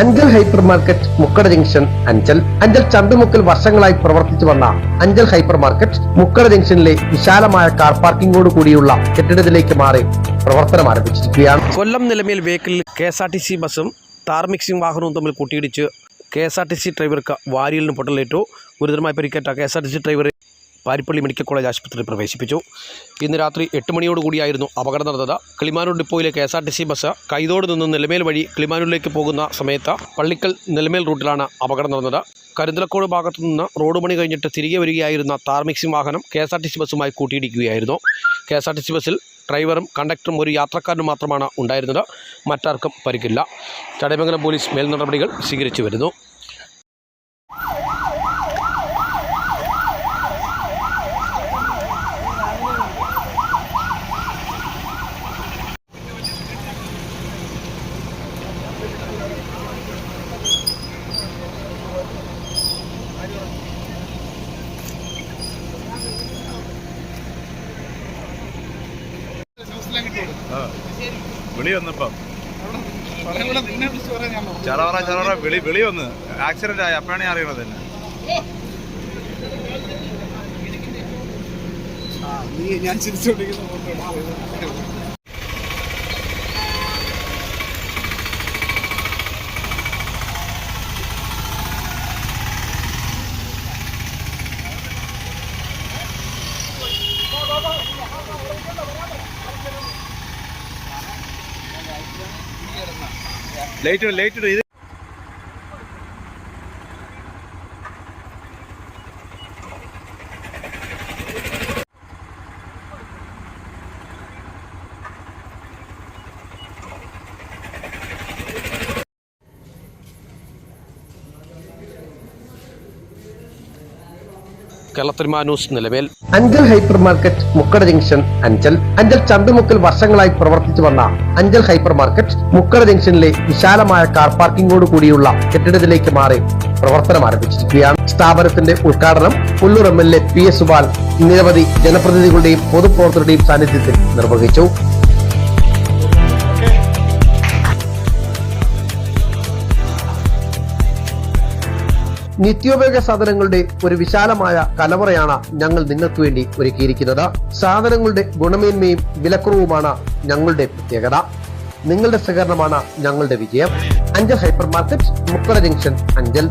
Anchal hyper market Mukkada junction Anchal. Anchal ചന്തമുക്കൽ വർഷങ്ങളായി പ്രവർത്തിച്ചു വന്ന അഞ്ചൽ ഹൈപ്പർ മാർക്കറ്റ് മുക്കട ജംഗ്ഷനിലെ വിശാലമായ കാർ പാർക്കിംഗോട് കൂടിയുള്ള കെട്ടിടത്തിലേക്ക് മാറി പ്രവർത്തനം ആരംഭിച്ചിരിക്കുകയാണ്. Kollam Nilamel vehicle K S R T C ബസ്സും താർ മിക്സിംഗ് വാഹനവും തമ്മിൽ കൂട്ടിയിടിച്ച് K S R T C ഡ്രൈവർക്ക് വാരിയലിന് പൊട്ടലേറ്റു. ഗുരുതരമായി പരിക്കേറ്റ K S R T C ഡ്രൈവറെ പാരിപ്പള്ളി മെഡിക്കൽ കോളേജ് ആശുപത്രിയിൽ പ്രവേശിപ്പിച്ചു. ഇന്ന് രാത്രി എട്ട് മണിയോടുകൂടിയായിരുന്നു അപകടം നടന്നത്. Kilimanoor ഡിപ്പോയിലെ K S R T C bus Kaithode നിന്ന് നിലമേൽ വഴി കിളിമാനൂരിലേക്ക് പോകുന്ന സമയത്ത് പള്ളിക്കൽ നിലമേൽ റൂട്ടിലാണ് അപകടം നടന്നത്. കരിന്തലക്കോട് ഭാഗത്തു നിന്ന് റോഡ് പണി കഴിഞ്ഞിട്ട് തിരികെ വരികയായിരുന്ന താർമിക്സിംഗ് വാഹനം K S R T C ബസ്സുമായി കൂട്ടിയിടിക്കുകയായിരുന്നു. K S R T C ബസ്സിൽ ഡ്രൈവറും കണ്ടക്ടറും ഒരു യാത്രക്കാരനും മാത്രമാണ് ഉണ്ടായിരുന്നത്. മറ്റാർക്കും പരിക്കില്ല. ചടയമംഗലം പോലീസ് മേൽനടപടികൾ സ്വീകരിച്ചു വരുന്നു. വിളി വന്നപ്പം. ചറവറ ചറവറ വിളി വിളി വന്ന്. ആക്സിഡന്റ് ആയി. അപ്പോഴാണ് അറിയണത് തന്നെ. ഞാൻ ചിരിച്ചോണ്ടിരിക്കുന്ന ലൈറ്റ് ലൈറ്റ് ഇത് കേരളത്തിരുമാ news Nilamel Anchal hyper market Mukkada junction Anchal. Anchal ചന്തമുക്കൽ വർഷങ്ങളായി പ്രവർത്തിച്ചു വന്ന അഞ്ചൽ ഹൈപ്പർ മാർക്കറ്റ് മുക്കട ജംഗ്ഷനിലെ വിശാലമായ കാർ പാർക്കിംഗോട് കൂടിയുള്ള കെട്ടിടത്തിലേക്ക് മാറി പ്രവർത്തനം ആരംഭിച്ചിരിക്കുകയാണ്. സ്ഥാപനത്തിന്റെ ഉദ്ഘാടനം Pullur M L A P S Subal നിരവധി ജനപ്രതിനിധികളുടെയും പൊതുപ്രവർത്തകരുടെയും സാന്നിധ്യത്തിൽ നിർവഹിച്ചു. നിത്യോപയോഗ സാധനങ്ങളുടെ ഒരു വിശാലമായ കലവറയാണ് ഞങ്ങൾ നിങ്ങൾക്ക് വേണ്ടി ഒരുക്കിയിരിക്കുന്നത്. സാധനങ്ങളുടെ ഗുണമേന്മയും വിലക്കുറവുമാണ് ഞങ്ങളുടെ പ്രത്യേകത. നിങ്ങളുടെ സഹകരണമാണ് ഞങ്ങളുടെ വിജയം. Anchal hyper market Mukkada junction Anchal.